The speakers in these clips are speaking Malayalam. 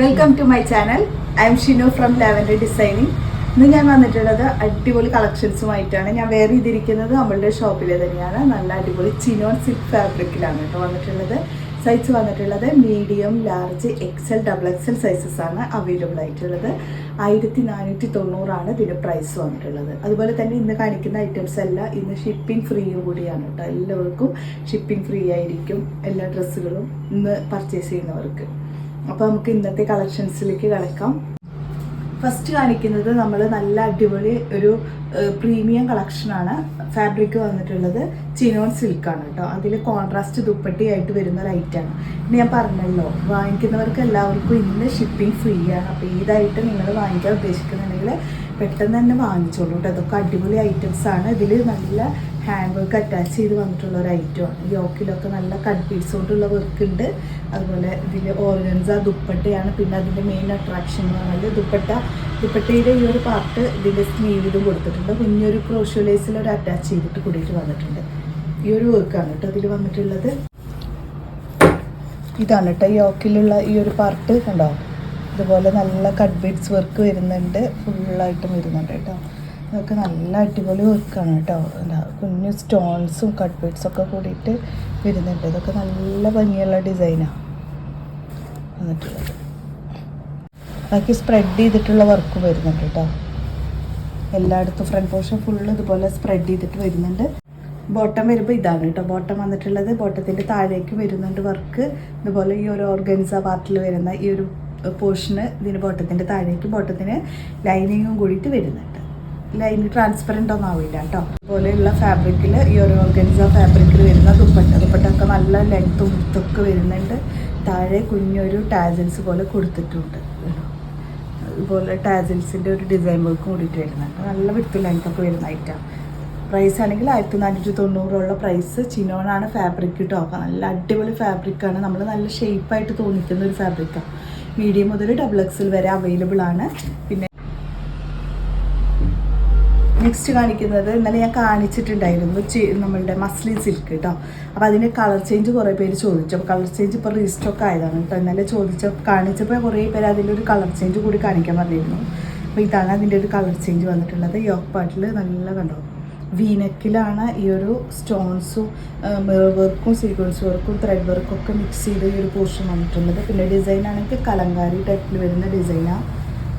Welcome to my channel I am Shinu from lavender designing ഇന്ന് ഞാൻ വന്നിട്ടുള്ളത് അടിപൊളി കളക്ഷൻസുമായിട്ടാണ്. ഞാൻ വെയർ ചെയ്തിരിക്കുന്നത് നമ്മളുടെ ഷോപ്പിലെ തന്നെയാണ്. നല്ല അടിപൊളി ചിനോൺ സിൽക്ക് ഫാബ്രിക്കിലാണ് കേട്ടോ വന്നിട്ടുള്ളത്. സൈസ് വന്നിട്ടുള്ളത് medium large XL double XL sizes ആണ് അവൈലബിൾ ആയിട്ടുള്ളത്. ആയിരത്തി നാനൂറ്റി തൊണ്ണൂറാണ് ഇതിന്റെ പ്രൈസ് വന്നിട്ടുള്ളത്. അതുപോലെ തന്നെ ഇന്ന് കാണിക്കുന്ന ഐറ്റംസ് എല്ലാം ഇന്ന് ഷിപ്പിംഗ് ഫ്രീ കൂടിയാണ് കേട്ടോ. എല്ലാവർക്കും ഷിപ്പിംഗ് ഫ്രീ ആയിരിക്കും എല്ലാ ഡ്രസ്സുകളും ഇന്ന് പർച്ചേസ് ചെയ്യുന്നവർക്ക്. അപ്പോൾ നമുക്ക് ഇന്നത്തെ കളക്ഷൻസിലേക്ക് കളിക്കാം ഫസ്റ്റ് കാണിക്കുന്നത് നമ്മൾ നല്ല അടിപൊളി ഒരു പ്രീമിയം കളക്ഷനാണ് ഫാബ്രിക് വന്നിട്ടുള്ളത് ചിനോൺ സിൽക്കാണ് കേട്ടോ. അതിൽ കോൺട്രാസ്റ്റ് ദുപ്പട്ടിയായിട്ട് വരുന്ന ഐറ്റമാണ് ഇനി ഞാൻ പറഞ്ഞല്ലോ വാങ്ങിക്കുന്നവർക്ക് എല്ലാവർക്കും ഇന്ന് ഷിപ്പിംഗ് ഫ്രീ ആണ്. അപ്പോൾ ഏതായിട്ട് നിങ്ങൾ വാങ്ങിക്കാൻ ഉദ്ദേശിക്കുന്നുണ്ടെങ്കിൽ പെട്ടെന്ന് തന്നെ വാങ്ങിച്ചോളൂ കേട്ടോ. ഇതൊക്കെ അടിപൊളി ഐറ്റംസ് ആണ്. ഇതിൽ നല്ല ഹാൻഡ് വർക്ക് അറ്റാച്ച് ചെയ്ത് വന്നിട്ടുള്ള ഒരു ഐറ്റമാണ് യോക്കിലൊക്കെ നല്ല കട്ട് കൊണ്ടുള്ള വർക്ക് ഉണ്ട്. അതുപോലെ ഇതിൽ ഓർഗൻസ ദുപ്പട്ടയാണ്. പിന്നെ അതിന്റെ മെയിൻ അട്രാക്ഷൻ എന്ന് പറഞ്ഞാൽ ദുപ്പട്ട. ദുപ്പട്ടയുടെ ഈ ഒരു പാർട്ട് ഇതിന്റെ സ്ലീവിലും കൊടുത്തിട്ടുണ്ട്. കുഞ്ഞൊരു ക്രോഷ്യോലേസിൽ ഒരു അറ്റാച്ച് ചെയ്തിട്ട് കൂടിയിട്ട് വന്നിട്ടുണ്ട്. ഈ ഒരു വർക്കാണ് കേട്ടോ ഇതിൽ വന്നിട്ടുള്ളത്. ഇതാണ് കേട്ടോ യോക്കിലുള്ള ഈ ഒരു പാർട്ട് കണ്ടോ? ഇതുപോലെ നല്ല കട്ട് ബീഡ്സ് വർക്ക് വരുന്നുണ്ട്. ഫുള്ളായിട്ടും വരുന്നുണ്ട് കേട്ടോ. ഇതൊക്കെ നല്ല അടിപൊളി വർക്കാണ് കേട്ടോ. എന്താ കുഞ്ഞു സ്റ്റോൺസും കട്ട് ബീഡ്സ് ഒക്കെ കൂടിയിട്ട് വരുന്നുണ്ട്. ഇതൊക്കെ നല്ല ഭംഗിയുള്ള ഡിസൈനാണ് വന്നിട്ടുള്ളത്. ബാക്കി സ്പ്രെഡ് ചെയ്തിട്ടുള്ള വർക്ക് വരുന്നുണ്ട് കേട്ടോ. എല്ലായിടത്തും ഫ്രണ്ട് പോർഷൻ ഫുള്ള് ഇതുപോലെ സ്പ്രെഡ് ചെയ്തിട്ട് വരുന്നുണ്ട്. ബോട്ടം വരുമ്പോൾ ഇതാണ് കേട്ടോ. ബോട്ടം വന്നിട്ടുള്ളത് ബോട്ടത്തിന്റെ താഴേക്ക് വരുന്നുണ്ട് വർക്ക് ഇതുപോലെ ഈ ഒരു ഓർഗൻസ പാർട്ടിൽ വരുന്ന ഈ ഒരു പോർഷന് ഇതിന് ബോട്ടത്തിന്റെ താഴേക്ക് ബോട്ടത്തിന് ലൈനിങ്ങും കൂടിയിട്ട് വരുന്നുണ്ട്. ലൈൻ ട്രാൻസ്പെറന്റ് ഒന്നും ആവില്ല കേട്ടോ അതുപോലെയുള്ള ഫാബ്രിക്കിൽ ഈ ഒരു ഓർഗൻസ ഫാബ്രിക്കിൽ വരുന്ന ദുപ്പട്ട ദുപ്പട്ടൊക്കെ നല്ല ലെങ്ത്തും വിത്തൊക്കെ വരുന്നുണ്ട്. താഴെ കുഞ്ഞൊരു ടാജൽസ് പോലെ കൊടുത്തിട്ടുണ്ട്. അതുപോലെ ടാസിൽസിന്റെ ഒരു ഡിസൈൻ വർക്ക് കൂടിയിട്ട് വരുന്നുണ്ട്. നല്ല വിത്ത് ലെങ്ത്തൊക്കെ വരുന്ന ഐറ്റം പ്രൈസ് ആണെങ്കിൽ ആയിരത്തി നാനൂറ്റി തൊണ്ണൂറുള്ള പ്രൈസ് ചിനോണാണ് ഫാബ്രിക് കേട്ടോ അപ്പോൾ നല്ല അടിപൊളി ഫാബ്രിക്കാണ് നമ്മൾ നല്ല ഷേപ്പായിട്ട് തോന്നിക്കുന്ന ഒരു ഫാബ്രിക്കാണ് മീഡിയം മുതൽ ഡബിൾ എക്സിൽ വരെ അവൈലബിൾ ആണ്. പിന്നെ നെക്സ്റ്റ് കാണിക്കുന്നത് ഇന്നലെ ഞാൻ കാണിച്ചിട്ടുണ്ടായിരുന്നു നമ്മളുടെ മസ്ലിൻ സിൽക്ക് കേട്ടോ അപ്പോൾ അതിന്റെ കളർ ചേഞ്ച് കുറേ പേര് ചോദിച്ചു. അപ്പോൾ കളർ ചേഞ്ച് ഇപ്പോൾ റീസ്റ്റോക്ക് ആയതാണ് കേട്ടോ. ഇന്നലെ ചോദിച്ച കാണിച്ചപ്പോൾ കുറേ പേര് അതിന്റെ ഒരു കളർ ചേഞ്ച് കൂടി കാണിക്കാൻ പറഞ്ഞിരുന്നു. അപ്പോൾ ഇതാണ് അതിന്റെ ഒരു കളർ ചേഞ്ച് വന്നിട്ടുള്ളത്. യോക്ക് പാട്ടിൽ നല്ല കണ്ടോ? വീനക്കിലാണ് ഈ ഒരു സ്റ്റോൺസും മിറർ വർക്കും സീക്വൻസ് വർക്കും ത്രെഡ് വർക്കും ഒക്കെ മിക്സ് ചെയ്ത് ഈ ഒരു പോർഷൻ വന്നിട്ടുള്ളത്. പിന്നെ ഡിസൈൻ ആണെങ്കിൽ കലങ്കാരി ടൈപ്പിൽ വരുന്ന ഡിസൈനാണ്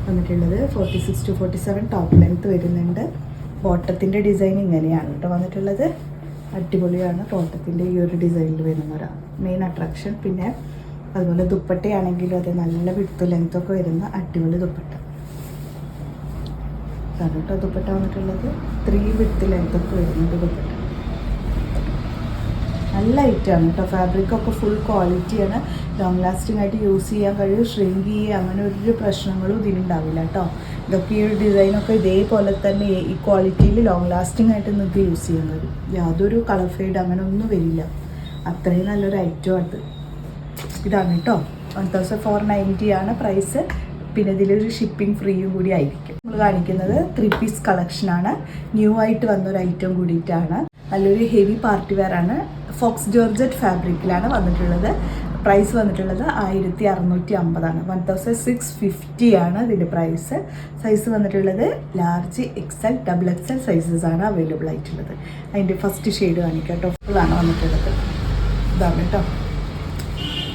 വന്നിട്ടുള്ളത്. Forty six to forty seven top length വരുന്നുണ്ട്. ബോട്ടത്തിന്റെ ഡിസൈൻ ഇങ്ങനെയാണ് കേട്ടോ വന്നിട്ടുള്ളത്. അടിപൊളിയാണ് ബോട്ടത്തിന്റെ ഈ ഒരു ഡിസൈനിൽ വരുന്നവരാണ് മെയിൻ അട്രാക്ഷൻ പിന്നെ അതുപോലെ ദുപ്പട്ടയാണെങ്കിലും അതെ നല്ല വിടുത്തു ലെങ്ത്തൊക്കെ വരുന്ന അടിപൊളി ദുപ്പട്ട. കേട്ടോ ദുപ്പട്ട വന്നിട്ടുള്ളത്. ത്രീ വിടുത്ത് ലെങ്ത്തൊക്കെ വരുന്നുണ്ട് ദുപ്പട്ട. നല്ല ഐറ്റമാണ് കേട്ടോ. ഫാബ്രിക്കൊക്കെ ഫുൾ ക്വാളിറ്റിയാണ് ലോങ് ലാസ്റ്റിംഗ് ആയിട്ട് യൂസ് ചെയ്യാൻ കഴിയും. ഷ്രിങ്ക് ചെയ്യുക അങ്ങനെ ഒരു പ്രശ്നങ്ങളും ഇതിനുണ്ടാവില്ല കേട്ടോ. ഇതൊക്കെ ഈ ഒരു ഡിസൈനൊക്കെ ഇതേപോലെ തന്നെ ഈ ക്വാളിറ്റിയിൽ ലോങ് ലാസ്റ്റിംഗ് ആയിട്ട് നിങ്ങൾക്ക് യൂസ് കഴിയും യാതൊരു കളർ ഫെയ്ഡ് അങ്ങനെ ഒന്നും വരില്ല. അത്രയും നല്ലൊരു ഐറ്റം അത്. ഇതാണ് കേട്ടോ വൺ തൗസൻഡ് ഫോർ നയന്റി ആണ് പ്രൈസ് പിന്നെ ഇതിലൊരു ഷിപ്പിംഗ് ഫ്രീയും കൂടി ആയിരിക്കും. നമ്മൾ കാണിക്കുന്നത് ത്രീ പീസ് കളക്ഷനാണ് ന്യൂ ആയിട്ട് വന്നൊരു ഐറ്റം കൂടിയിട്ടാണ്. നല്ലൊരു ഹെവി പാർട്ടി വെയർ ആണ്. ഫോക്സ് ജോർജറ്റ് ഫാബ്രിക്കിലാണ് വന്നിട്ടുള്ളത്. പ്രൈസ് വന്നിട്ടുള്ളത് ആയിരത്തി അറുന്നൂറ്റി അമ്പതാണ് വൺ തൗസൻഡ് സിക്സ് ഫിഫ്റ്റി ആണ് ഇതിന്റെ പ്രൈസ് സൈസ് വന്നിട്ടുള്ളത് large XL double XL sizes ആണ് അവൈലബിൾ ആയിട്ടുള്ളത്. അതിന്റെ ഫസ്റ്റ് ഷെയ്ഡ് കാണിക്കാം ഫുള്ളാണ് വന്നിട്ടുള്ളത്. ഇതാണ് കേട്ടോ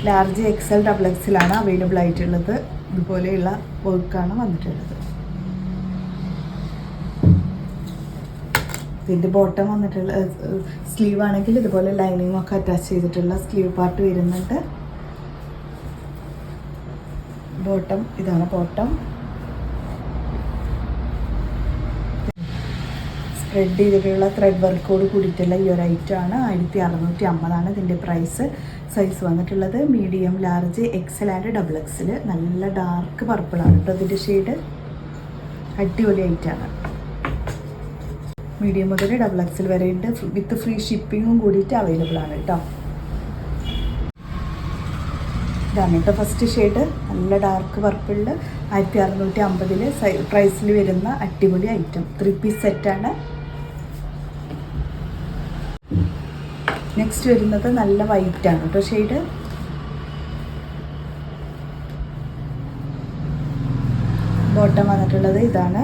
ലാർജ് എക്സൽ ഡബിൾ എക്സിലാണ് അവൈലബിൾ ആയിട്ടുള്ളത്. ഇതുപോലെയുള്ള വർക്കാണ് വന്നിട്ടുള്ളത്. ഇതിന്റെ ബോട്ടം വന്നിട്ടുള്ള സ്ലീവ് ആണെങ്കിൽ ഇതുപോലെ ലൈനിങ് ഒക്കെ അറ്റാച്ച് ചെയ്തിട്ടുള്ള സ്ലീവ് പാർട്ട് വരുന്നുണ്ട്. ബോട്ടം ഇതാണ് ബോട്ടം. സ്പ്രെഡ് ചെയ്തിട്ടുള്ള ത്രെഡ് വർക്കോട് കൂടിയിട്ടുള്ള ഈ ഒരു ഐറ്റം ആണ്. ആയിരത്തി അറുന്നൂറ്റി അമ്പതാണ് ഇതിന്റെ പ്രൈസ് സൈസ് വന്നിട്ടുള്ളത് medium large XL and double XL നല്ല ഡാർക്ക് പർപ്പിളാണ് കേട്ടോ ഇതിന്റെ ഷെയ്ഡ് അടിപൊളി ഐറ്റമാണ് മീഡിയം മുതൽ ഡബിൾ എക്സിൽ വരെ ഉണ്ട്. വിത്ത് ഫ്രീ ഷിപ്പിങ്ങും കൂടിയിട്ട് അവൈലബിൾ ആണ് കേട്ടോ ഇതാണ് കേട്ടോ ഫസ്റ്റ് ഷെയ്ഡ് നല്ല ഡാർക്ക് പർപ്പിളിൽ ആയിരത്തി അറുന്നൂറ്റി അമ്പതിൽ പ്രൈസിൽ വരുന്ന അടിപൊളി ഐറ്റം ത്രീ പീസ് സെറ്റാണ് നെക്സ്റ്റ് വരുന്നത് നല്ല വൈറ്റ് ആണ് കേട്ടോ ഷെയ്ഡ് ബോട്ടം വന്നിട്ടുള്ളത് ഇതാണ്.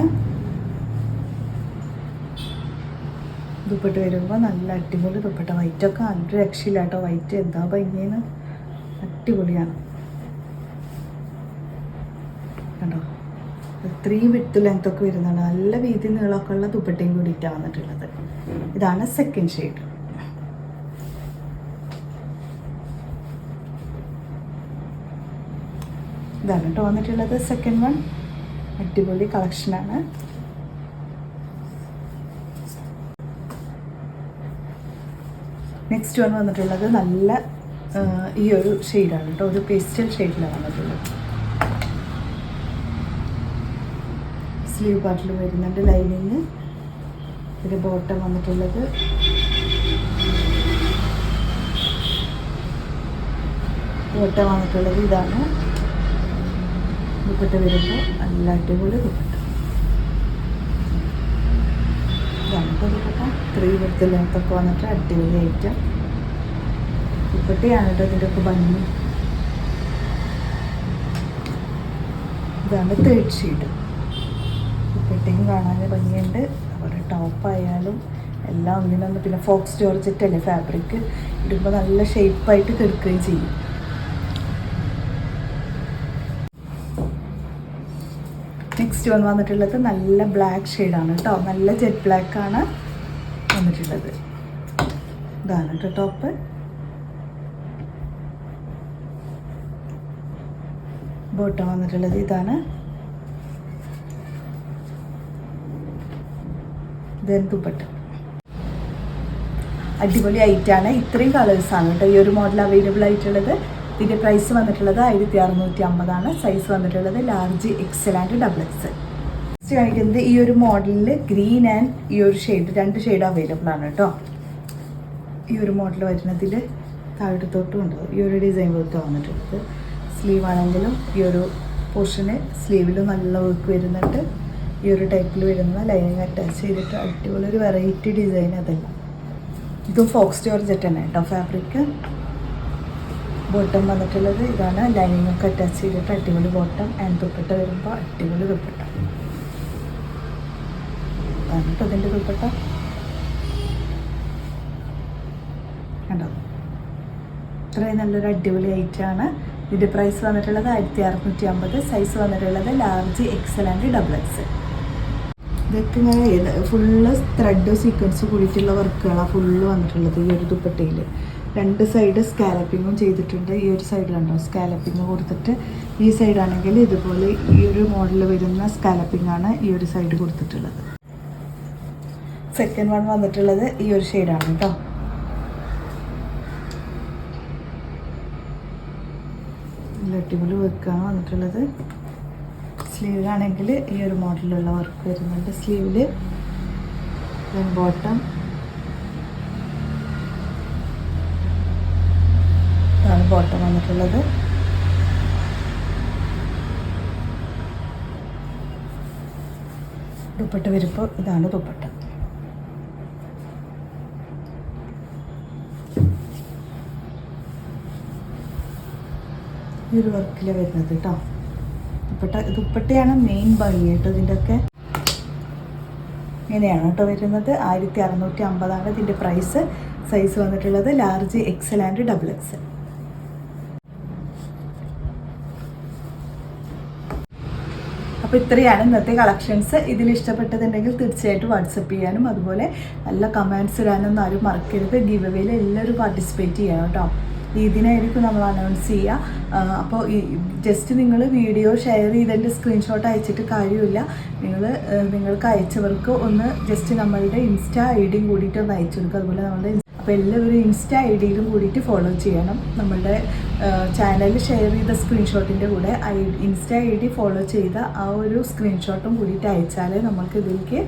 ദുപ്പട്ട വരുമ്പോൾ നല്ല അടിപൊളി ദുപ്പട്ട. വൈറ്റൊക്കെ നല്ല രക്ഷയില്ല കേട്ടോ. വൈറ്റ് എന്താ ഭംഗിയെന്ന്. അടിപൊളിയാണ്. കണ്ടോ? ഇത്രയും വിട്ട് ലെങ്ത് ഒക്കെ വരുന്നതാണ്. നല്ല വീതി നീളമൊക്കെ ഉള്ള ദുപ്പട്ടയും കൂടിയിട്ടാണ് വന്നിട്ടുള്ളത്. ഇതാണ് സെക്കൻഡ് ഷെയ്ഡ് ഇതാണ് കേട്ടോ വന്നിട്ടുള്ളത് സെക്കൻഡ് വൺ അടിപൊളി കളക്ഷനാണ് നെക്സ്റ്റ് വൺ വന്നിട്ടുള്ളത് നല്ല ഈ ഒരു ഷെയ്ഡാണ് കേട്ടോ ഒരു പേസ്റ്റൽ ഷെയ്ഡിലാണ് വന്നിട്ടുള്ളത്. സ്ലീവ് പാർട്ടിൽ വരുന്നുണ്ട് ലൈനിങ് പിന്നെ ബോട്ടം വന്നിട്ടുള്ളത്. ബോട്ടം വന്നിട്ടുള്ളത് ഇതാണ്. ദുപ്പട്ട വരുമ്പോൾ നല്ല അടിപൊളി ദുപ്പട്ട. കേട്ടോ ദുപ്പട്ട. ത്രീ വൃത്തിലൊക്കെ വന്നിട്ട് അടിപൊളി ഐറ്റം ദുപ്പട്ടയാണ് കേട്ടോ ഇതിന്റെയൊക്കെ ഭംഗി. ഇതാണ് തേർഡ് ഷീഡ് പെട്ടെന്ന് കാണാൻ ഭംഗിയുണ്ട്. അവരുടെ ടോപ്പായാലും എല്ലാം ഒന്നിനൊന്ന് പിന്നെ ഫോക്സ് ജോർജറ്റ് ഫാബ്രിക് ഇടുമ്പോൾ നല്ല ഷേപ്പായിട്ട് തീർക്കുകയും ചെയ്യും. നെക്സ്റ്റ് വന്ന് വന്നിട്ടുള്ളത് നല്ല ബ്ലാക്ക് ഷെയ്ഡാണ് കേട്ടോ. നല്ല ജെറ്റ് ബ്ലാക്ക് ആണ് വന്നിട്ടുള്ളത്. ഇതാണ് കേട്ടോ ടോപ്പ് ബോട്ടം വന്നിട്ടുള്ളത്. ഇതാണ്. ദെൻ ദുപ്പട്ട. അടിപൊളി ഐറ്റാണ് ഇത്രയും കളേഴ്സാണ് കേട്ടോ ഈ ഒരു മോഡൽ അവൈലബിൾ ആയിട്ടുള്ളത്. ഇതിന്റെ പ്രൈസ് വന്നിട്ടുള്ളത് ആയിരത്തി അറുന്നൂറ്റി അമ്പതാണ് സൈസ് വന്നിട്ടുള്ളത് large XL and double XL next കാണിക്കുന്നത് ഈ ഒരു മോഡലിൽ ഗ്രീൻ ആൻഡ് ഈ ഒരു ഷെയ്ഡ് രണ്ട് ഷെയ്ഡ് അവൈലബിൾ ആണ് കേട്ടോ. ഈ ഒരു മോഡൽ വരുന്നതിൽ താഴത്തോട്ടും ഉണ്ട് ഈ ഒരു ഡിസൈൻ പോലത്തെ വന്നിട്ടുള്ളത്. സ്ലീവ് ആണെങ്കിലും ഈ ഒരു പോർഷന് സ്ലീവിൽ നല്ല വർക്ക് വരുന്നുണ്ട്. ഈ ഒരു ടൈപ്പിൽ വരുന്ന ലൈനിങ് അറ്റാച്ച് ചെയ്തിട്ട് അടിപൊളി ഒരു വെറൈറ്റി ഡിസൈൻ അതല്ല. ഇതും ഫോക്സ് ജോർജറ്റ് തന്നെ കേട്ടോ ഫാബ്രിക് ബോട്ടം വന്നിട്ടുള്ളത് ഇതാണ്. ലൈനിങ് ഒക്കെ അറ്റാച്ച് ചെയ്തിട്ട് അടിപൊളി ബോട്ടം ആൻഡ് ദുപ്പട്ട വരുമ്പോൾ അടിപൊളി ദുപ്പട്ട. ഇതാണ് കേട്ടോ ദുപ്പട്ട. കണ്ടോ? ഇത്രയും നല്ലൊരു അടിപൊളി ഐറ്റാണ് ഇതിന്റെ പ്രൈസ് വന്നിട്ടുള്ളത് ആയിരത്തി അറുന്നൂറ്റി അമ്പത് സൈസ് വന്നിട്ടുള്ളത് large XL and double XL ഇതൊക്കെ ഇങ്ങനെ ഫുള്ള് ത്രെഡ് സീക്വൻസ് കൂടിയിട്ടുള്ള വർക്കുകളാണ് ഫുള്ള് വന്നിട്ടുള്ളത് ഈ ഒരു ദുപ്പട്ടയിൽ രണ്ട് സൈഡ് സ്കാലപ്പിങ്ങും ചെയ്തിട്ടുണ്ട്. ഈ ഒരു സൈഡ് കണ്ടോ? സ്കാലപ്പിങ് കൊടുത്തിട്ട് ഈ സൈഡാണെങ്കിൽ ഇതുപോലെ ഈ ഒരു മോഡൽ വരുന്ന സ്കാലപ്പിംഗ് ആണ് ഈ ഒരു സൈഡ് കൊടുത്തിട്ടുള്ളത്. സെക്കൻഡ് വൺ വന്നിട്ടുള്ളത് ഈ ഒരു ഷെയ്ഡാണ് കേട്ടോ നല്ല അടിപൊളി വർക്കാണ് വന്നിട്ടുള്ളത്. സ്ലീവിലാണെങ്കിൽ ഈ ഒരു മോഡലിലുള്ള വർക്ക് വരുന്നുണ്ട്. സ്ലീവിൽ ബോട്ടം ഇതാണ് ബോട്ടം വന്നിട്ടുള്ളത്. ദുപ്പട്ട വരുമ്പോൾ ഇതാണ് ദുപ്പട്ട. ഈ ഒരു വർക്കിൽ വരുന്നത് കേട്ടോ ദുപ്പട്ട ദുപ്പട്ടയാണ് മെയിൻ ഭംഗി കേട്ടോ ഇതിന്റെ ഒക്കെ ഇങ്ങനെയാണ് കേട്ടോ വരുന്നത്. ആയിരത്തി അറുന്നൂറ്റി അമ്പതാണ് ഇതിന്റെ പ്രൈസ് സൈസ് വന്നിട്ടുള്ളത് large XL and double XL അപ്പോൾ ഇത്രയാണ് ഇന്നത്തെ കളക്ഷൻസ് ഇതിൽ ഇഷ്ടപ്പെട്ടതുണ്ടെങ്കിൽ തീർച്ചയായിട്ടും വാട്സപ്പ് ചെയ്യാനും അതുപോലെ നല്ല കമൻസ് ഇടാനൊന്നും ആരും മറക്കരുത്. ഗീവ് അവേയിൽ എല്ലാവരും പാർട്ടിസിപ്പേറ്റ് ചെയ്യണം കേട്ടോ ഇതിനായിരിക്കും നമ്മൾ അനൗൺസ് ചെയ്യുക. അപ്പോൾ ജസ്റ്റ് നിങ്ങൾ വീഡിയോ ഷെയർ ചെയ്തതിന്റെ സ്ക്രീൻഷോട്ട് അയച്ചിട്ട് കാര്യമില്ല. നിങ്ങൾ നിങ്ങൾക്ക് അയച്ചവർക്ക് ഒന്ന് ജസ്റ്റ് നമ്മളുടെ ഇൻസ്റ്റാ ഐ ഡിയും കൂടിയിട്ട് ഒന്ന് അയച്ചു കൊടുക്കുക. അതുപോലെ നമ്മളുടെ അപ്പോൾ എല്ലാവരും ഇൻസ്റ്റാ ഐ ഡിയിലും കൂടിയിട്ട് ഫോളോ ചെയ്യണം. നമ്മളുടെ ചാനലിൽ ഷെയർ ചെയ്ത സ്ക്രീൻഷോട്ടിന്റെ കൂടെ ഐ ഇൻസ്റ്റാ ഐ ഡി ഫോളോ ചെയ്ത ആ ഒരു സ്ക്രീൻഷോട്ടും കൂടിയിട്ട് അയച്ചാലേ നമുക്ക് ഇതിലേക്ക്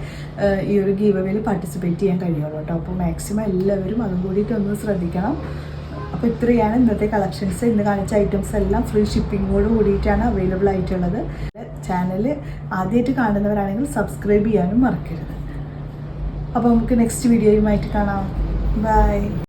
ഈ ഒരു ഗീവ് പാർട്ടിസിപ്പേറ്റ് ചെയ്യാൻ കഴിയുള്ളൂ കേട്ടോ. അപ്പോൾ മാക്സിമം എല്ലാവരും അതും കൂടിയിട്ട് ഒന്ന് ശ്രദ്ധിക്കണം. അപ്പോൾ ഇത്രയാണ് ഇന്നത്തെ കളക്ഷൻസ് ഇന്ന് കാണിച്ച ഐറ്റംസ് എല്ലാം ഫ്രീ ഷിപ്പിങ്ങോട് കൂടിയിട്ടാണ് അവൈലബിൾ ആയിട്ടുള്ളത്. ചാനൽ ആദ്യമായിട്ട് കാണുന്നവരാണെങ്കിൽ സബ്സ്ക്രൈബ് ചെയ്യാനും മറക്കരുത്. അപ്പോൾ നമുക്ക് നെക്സ്റ്റ് വീഡിയോയുമായിട്ട് കാണാം. ബൈ